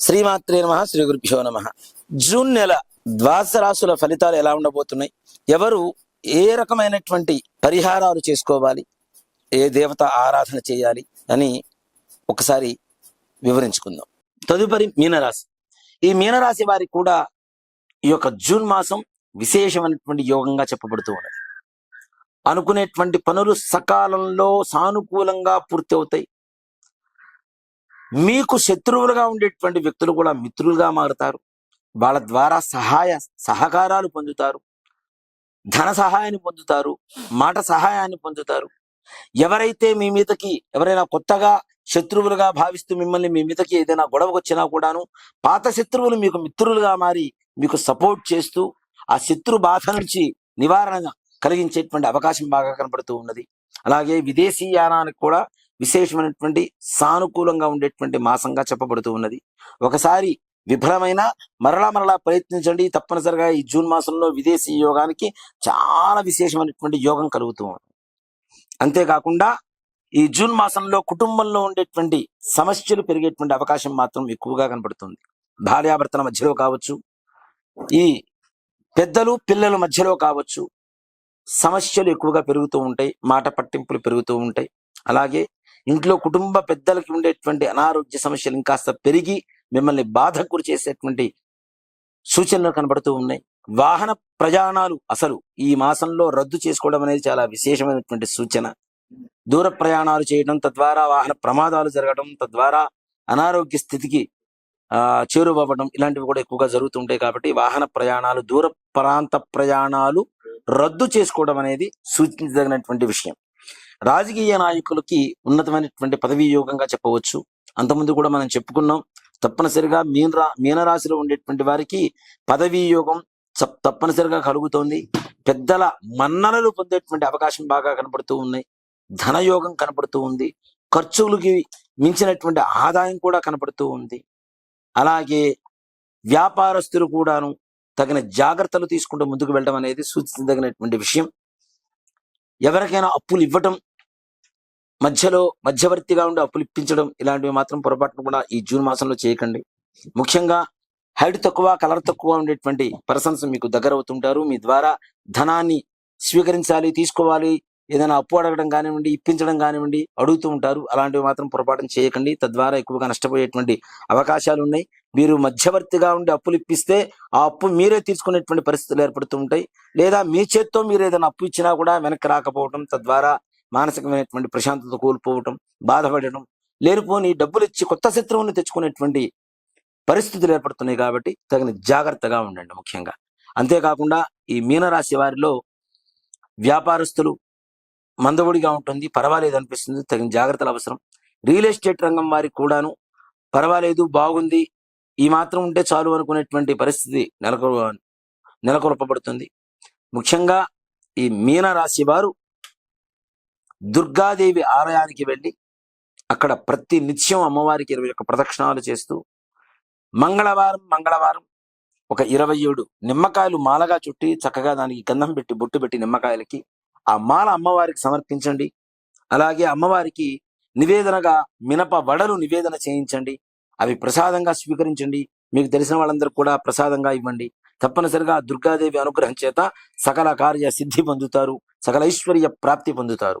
శ్రీమాత్రే నమ శ్రీ గురుభ్యో నమ. జూన్ నెల ద్వాదశ రాశుల ఫలితాలు ఎలా ఉండబోతున్నాయి? ఎవరు ఏ రకమైనటువంటి పరిహారాలు చేసుకోవాలి? ఏ దేవత ఆరాధన చేయాలి? అని ఒకసారి వివరించుకుందాం. తదుపరి మీనరాశి. ఈ మీనరాశి వారి కూడా ఈ యొక్క జూన్ మాసం విశేషమైనటువంటి యోగంగా చెప్పబడుతూ ఉన్నది. అనుకునేటువంటి పనులు సకాలంలో సానుకూలంగా పూర్తి అవుతాయి మీకు శత్రువులుగా ఉండేటువంటి వ్యక్తులు కూడా మిత్రులుగా మారుతారు. వాళ్ళ ద్వారా సహాయ సహకారాలు పొందుతారు. ధన సహాయాన్ని పొందుతారు. మాట సహాయాన్ని పొందుతారు. ఎవరైతే మీ మీదకి ఎవరైనా కొత్తగా శత్రువులుగా భావిస్తూ మిమ్మల్ని మీ మీదకి ఏదైనా గొడవకు వచ్చినా కూడాను పాత శత్రువులు మీకు మిత్రులుగా మారి మీకు సపోర్ట్ చేస్తూ ఆ శత్రు బాధ నుంచి నివారణ కలిగించేటువంటి అవకాశం బాగా కనబడుతూ ఉన్నది. అలాగే విదేశీ యానానికి కూడా విశేషమైనటువంటి సానుకూలంగా ఉండేటువంటి మాసంగా చెప్పబడుతూ ఉన్నది. ఒకసారి విఫలమైన మరలా మరలా ప్రయత్నించండి. తప్పనిసరిగా ఈ జూన్ మాసంలో విదేశీ యోగానికి చాలా విశేషమైనటువంటి యోగం కలుగుతూ ఉంది. అంతేకాకుండా ఈ జూన్ మాసంలో కుటుంబంలో ఉండేటువంటి సమస్యలు పెరిగేటువంటి అవకాశం మాత్రం ఎక్కువగా కనబడుతుంది. భార్యాభర్తల మధ్యలో కావచ్చు ఈ పెద్దలు పిల్లల మధ్యలో కావచ్చు సమస్యలు ఎక్కువగా పెరుగుతూ ఉంటాయి మాట పట్టింపులు పెరుగుతూ ఉంటాయి. అలాగే ఇంట్లో కుటుంబ పెద్దలకి ఉండేటువంటి అనారోగ్య సమస్యలు ఇంకాస్త పెరిగి మిమ్మల్ని బాధ గురి చేసేటువంటి సూచనలు కనబడుతూ ఉన్నాయి. వాహన ప్రయాణాలు అసలు ఈ మాసంలో రద్దు చేసుకోవడం అనేది చాలా విశేషమైనటువంటి సూచన. దూర ప్రయాణాలు చేయడం తద్వారా వాహన ప్రమాదాలు జరగడం తద్వారా అనారోగ్య స్థితికి ఆ చేరువవ్వడం ఇలాంటివి కూడా ఎక్కువగా జరుగుతుంటాయి కాబట్టి వాహన ప్రయాణాలు దూర ప్రాంత ప్రయాణాలు రద్దు చేసుకోవడం అనేది సూచించదగినటువంటి విషయం. రాజకీయ నాయకులకి ఉన్నతమైనటువంటి పదవీ యోగంగా చెప్పవచ్చు. అంతకుముందు కూడా మనం చెప్పుకున్నాం తప్పనిసరిగా మీన మీనరాశిలో ఉండేటువంటి వారికి పదవీ యోగం తప్పనిసరిగా కలుగుతోంది. పెద్దల మన్ననలు పొందేటువంటి అవకాశం బాగా కనపడుతూ ఉన్నాయి. ధనయోగం కనపడుతూ ఉంది. ఖర్చులకి మించినటువంటి ఆదాయం కూడా కనపడుతూ ఉంది. అలాగే వ్యాపారస్తులు కూడాను తగిన జాగ్రత్తలు తీసుకుంటూ ముందుకు వెళ్ళడం అనేది సూచించదగినటువంటి విషయం. ఎవరికైనా అప్పులు ఇవ్వటం మధ్యలో మధ్యవర్తిగా ఉండి అప్పులు ఇప్పించడం ఇలాంటివి మాత్రం పొరపాటును కూడా ఈ జూన్ మాసంలో చేయకండి. ముఖ్యంగా హైట్ తక్కువ కలర్ తక్కువ ఉండేటువంటి పర్సన్స్ మీకు దగ్గర అవుతుంటారు. మీ ద్వారా ధనాన్ని స్వీకరించాలి తీసుకోవాలి ఏదైనా అప్పు అడగడం కానివ్వండి ఇప్పించడం కానివ్వండి అడుగుతూ ఉంటారు. అలాంటివి మాత్రం పొరపాటు చేయకండి. తద్వారా ఎక్కువగా నష్టపోయేటువంటి అవకాశాలు ఉన్నాయి. మీరు మధ్యవర్తిగా ఉండి అప్పులు ఇప్పిస్తే ఆ అప్పు మీరే తీసుకునేటువంటి పరిస్థితులు ఏర్పడుతూ ఉంటాయి. లేదా మీ చేత్తో మీరు ఏదైనా అప్పు ఇచ్చినా కూడా వెనక్కి రాకపోవడం తద్వారా మానసికమైనటువంటి ప్రశాంతత కోల్పోవటం బాధపడటం లేనిపోని డబ్బులు ఇచ్చి కొత్త శత్రువుని తెచ్చుకునేటువంటి పరిస్థితులు ఏర్పడుతున్నాయి కాబట్టి తగిన జాగ్రత్తగా ఉండండి ముఖ్యంగా. అంతేకాకుండా ఈ మీనరాశి వారిలో వ్యాపారస్తులు మందవుడిగా ఉంటుంది పర్వాలేదు అనిపిస్తుంది తగిన జాగ్రత్తలు అవసరం. రియల్ ఎస్టేట్ రంగం వారికి కూడాను పర్వాలేదు బాగుంది ఈ మాత్రం ఉంటే చాలు అనుకునేటువంటి పరిస్థితి నెలకొ నెలకొల్పబడుతుంది. ముఖ్యంగా ఈ మీనరాశి వారు దుర్గాదేవి ఆలయానికి వెళ్ళి అక్కడ ప్రతి నిత్యం అమ్మవారికి ఇరవై ఒక్క ప్రదక్షిణాలు చేస్తూ మంగళవారం మంగళవారం ఒక ఇరవై ఏడు నిమ్మకాయలు మాలగా చుట్టి చక్కగా దానికి గంధం పెట్టి బొట్టు పెట్టి నిమ్మకాయలకి ఆ మాల అమ్మవారికి సమర్పించండి. అలాగే అమ్మవారికి నివేదనగా మినప వడలు నివేదన చేయించండి. అవి ప్రసాదంగా స్వీకరించండి. మీకు తెలిసిన వాళ్ళందరూ కూడా ప్రసాదంగా ఇవ్వండి. తప్పనిసరిగా దుర్గాదేవి అనుగ్రహం చేత సకల కార్య సిద్ధి పొందుతారు. సకల ఐశ్వర్య ప్రాప్తి పొందుతారు.